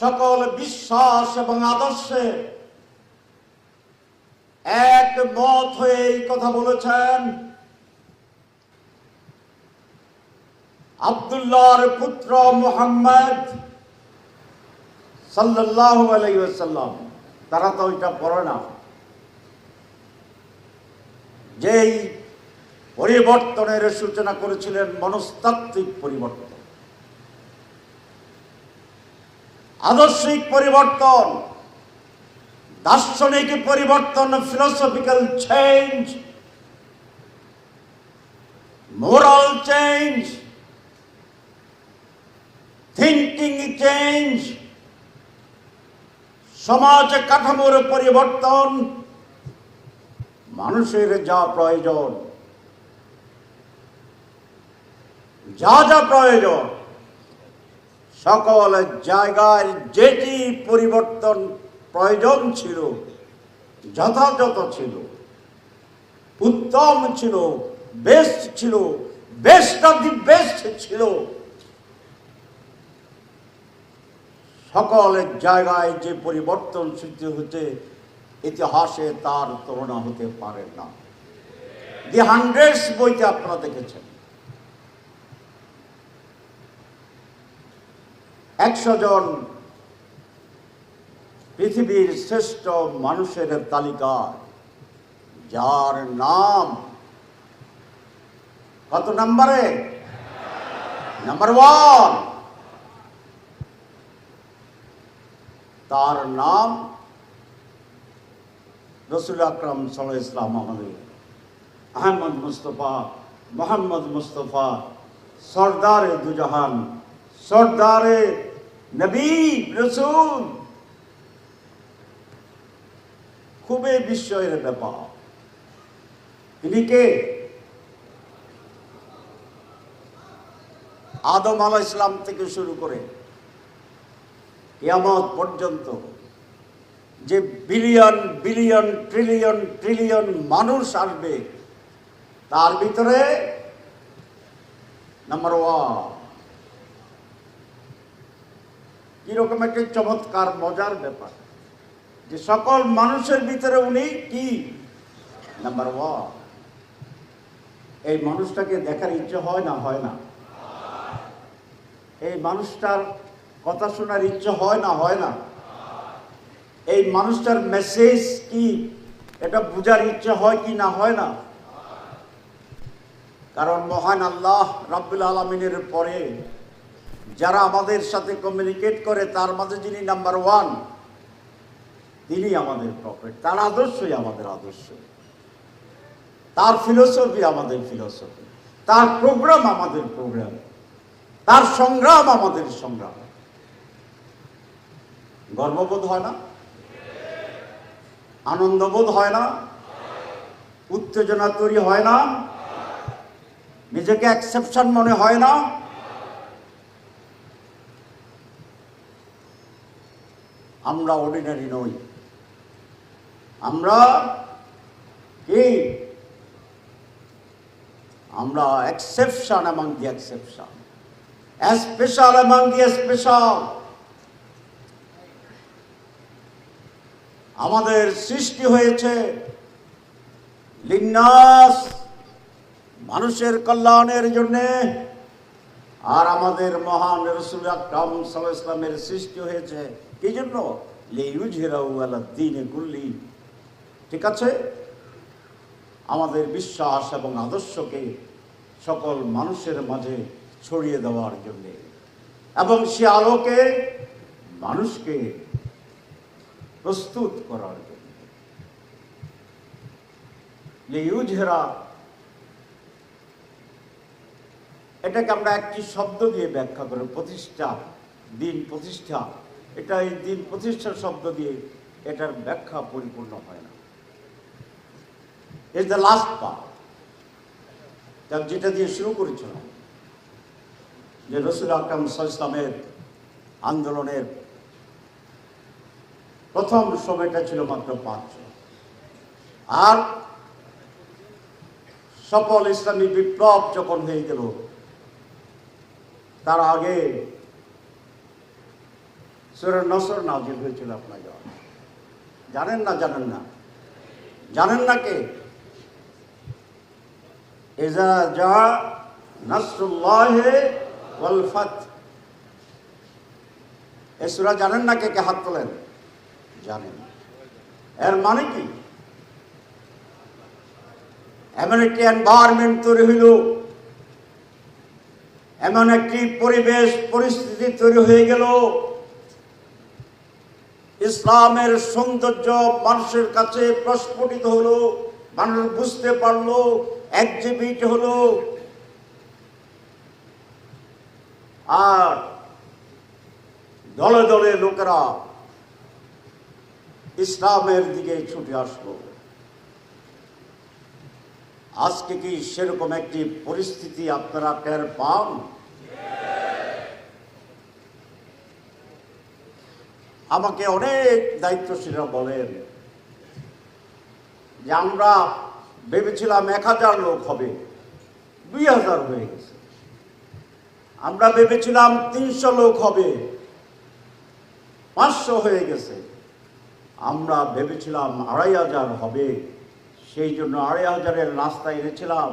সকল বিশ্বাস এবং আদর্শে এক মত হয়ে এই কথা বলেছেন আবদুল্লাহর পুত্র মুহাম্মদ সাল্লাল্লাহু আলাইহি ওয়াসাল্লাম। তারা তো ওইটা পড়ে না। যেই পরিবর্তনের সূচনা করেছিলেন মনস্তাত্ত্বিক পরিবর্তন। আদর্শিক পরিবর্তন, দার্শনিক পরিবর্তন philosophical change moral change thinking change সমাজ কাঠামোর পরিবর্তন, মানুষের যা প্রয়োজন, যা যা প্রয়োজন। সকল জায়গায় যেটি পরিবর্তন প্রয়োজন ছিল, যথাযথ ছিল, উত্তম ছিল বেস্ট ছিল বেস্ট অফ দি বেস্ট ছিল, সকল জায়গায় যে পরিবর্তন সৃষ্টি হচ্ছে ইতিহাসে তার তুলনা হতে পারে না। দি হান্ড্রেডস বইতে আপনারা দেখেছেন। একশো জন পৃথিবীর শ্রেষ্ঠ মানুষের তালিকা, যার নাম কত নম্বরে? নাম্বার ওয়ান তার নাম রসুল আকরম সাল্লাহ ইসলাম আমাদের। আহমদ মুস্তফা, মোহাম্মদ মুস্তফা, সর্দারে দুজাহান, সর্দারে নবী, রসুল। খুবই বিস্ময়ের ব্যাপার। তিনি কে? আদম আলাহ ইসলাম থেকে শুরু করে কিয়ামত পর্যন্ত যে বিলিয়ন বিলিয়ন, ট্রিলিয়ন ট্রিলিয়ন মানুষ আসবে, তার ভিতরে নাম্বার ওয়ান কীরকম একটা চমৎকার, মজার ব্যাপার। যে সকল মানুষের ভিতরে উনি কি? নাম্বার ওয়ান এই মানুষটাকে দেখার ইচ্ছে হয় না হয় না? এই মানুষটার কথা শোনার ইচ্ছে হয় না হয় না? এই মানুষটার মেসেজ কি? এটা বোঝার ইচ্ছে হয় কি না, হয় না? কারণ মহান আল্লাহ রাব্বুল আলমিনের পরে যারা আমাদের সাথে কমিউনিকেট করে, তার মাঝে যিনি নাম্বার ওয়ান তিনি আমাদের প্রফেট তার আদর্শই আমাদের আদর্শ। তার ফিলোসফি আমাদের ফিলোসফি তার প্রোগ্রাম আমাদের প্রোগ্রাম তার সংগ্রাম আমাদের সংগ্রাম। গর্ববোধ হয় না? আনন্দবোধ হয় না? উত্তেজনা তৈরি হয় না? নিজেকে অ্যাকসেপশন মনে হয় না? আমরা অর্ডিনারি নই। আমরা কি? আমরা exception among the exception special among the special আমাদের সৃষ্টি হয়েছে লিন্নাস মানুষের কল্যাণের জন্যে, আর আমাদের মহান রসুল আকরাম ইসলামের সৃষ্টি হয়েছে কি জন্য ঠিক আছে? আমাদের বিশ্বাস এবং আদর্শকে সকল মানুষের মাঝে ছড়িয়ে দেওয়ার জন্যে। এবং সে আলোকে মানুষকে প্রস্তুত করার জন্য। এটাকে আমরা একটি শব্দ দিয়ে ব্যাখ্যা করি প্রতিষ্ঠা, দিন প্রতিষ্ঠা। এটা এই দিন প্রতিষ্ঠার শব্দ দিয়ে এটার ব্যাখ্যা পরিপূর্ণ হয় না। ইজ দ্য লাস্ট পার্ট যেটা দিয়ে শুরু করেছিলাম যে রসুল আকরাম ইসলামের আন্দোলনের প্রথম সময়টা ছিল মাত্র পাঁচ আর সফল ইসলামী বিপ্লব যখন হয়ে গেল, তার আগে সুরা নসর নাজিল হয়েছিল আপনার জানেন না জানেন না? জানেন না কে? এজা যা নাসরুল্লাহ ওয়াল এ সূরা জানেন না কে কে হাত তোলেন? জানেন। এর মানে কি? এমন একটি এনভায়রনমেন্ট তৈরি হইল। এমন একটি পরিবেশ, পরিস্থিতি তৈরি হয়ে গেল। ইসলামের সৌন্দর্য মানুষের কাছে প্রস্ফুটিত হলো, মানুষ বুঝতে পারল একজিবিট হলো, আর দলে দলে লোকেরা ইসলামের দিকে ছুটে আসলো। আজকে কি সেরকম একটি পরিস্থিতি আপনারা টের পান? আমাকে অনেক দায়িত্বশীলরা বলেন যে আমরা ভেবেছিলাম এক হাজার লোক হবে, দুই হাজার হয়ে গেছে। আমরা ভেবেছিলাম তিনশো লোক হবে, পাঁচশো হয়ে গেছে। আমরা ভেবেছিলাম আড়াই হাজার হবে, সেই জন্য আড়াই হাজারের রাস্তা এনেছিলাম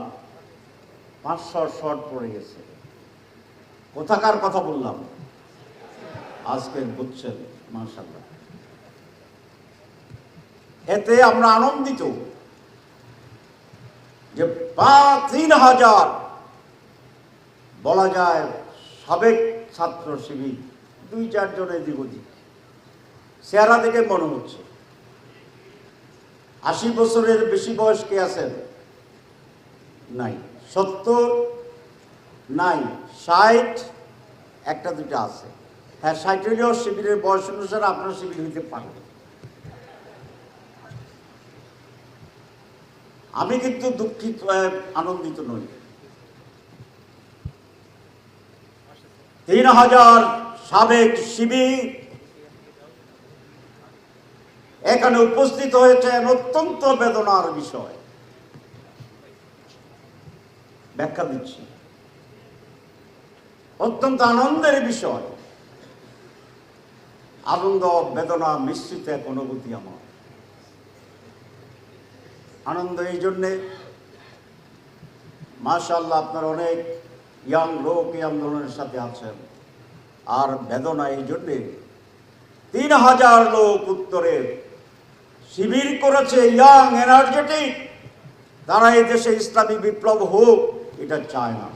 পাঁচশো শর্ট পড়ে গেছে। কোথাকার কথা বললাম? আজকে বুঝছেন এতে আমরা আনন্দিত যে পাঁচ তিন হাজার বলা যায় সাবেক ছাত্র শিবির দুই চারজনের ওদিক চেহারা দেখে মনে হচ্ছে। আশি বছরের বেশি বয়স কে আছেন? নাই। সত্তর? নাই। ষাট? একটা দুটা আছে। হ্যাঁ ষাট হইলেও শিবিরের বয়স অনুসারে আপনার শিবির হইতে পারেন আমি কিন্তু দুঃখিত আনন্দিত নই। তিন হাজার সাবেক শিবির এখানে উপস্থিত হয়েছেন অত্যন্ত বেদনার বিষয়। ব্যাখ্যা দিচ্ছি। অত্যন্ত আনন্দের বিষয়। আনন্দ, বেদনা মিশ্রিত এক অনুভূতি আমার। আনন্দ এই জন্যে মাশাল্লাহ আপনার অনেক ইয়াং লোক এই আন্দোলনের সাথে আছেন। আর বেদনা এই জন্যে, তিন হাজার লোক উত্তরে শিবির করেছে ইয়াং এনার্জেটিক তারা এই দেশে ইসলামী বিপ্লব হোক, এটা চায় না।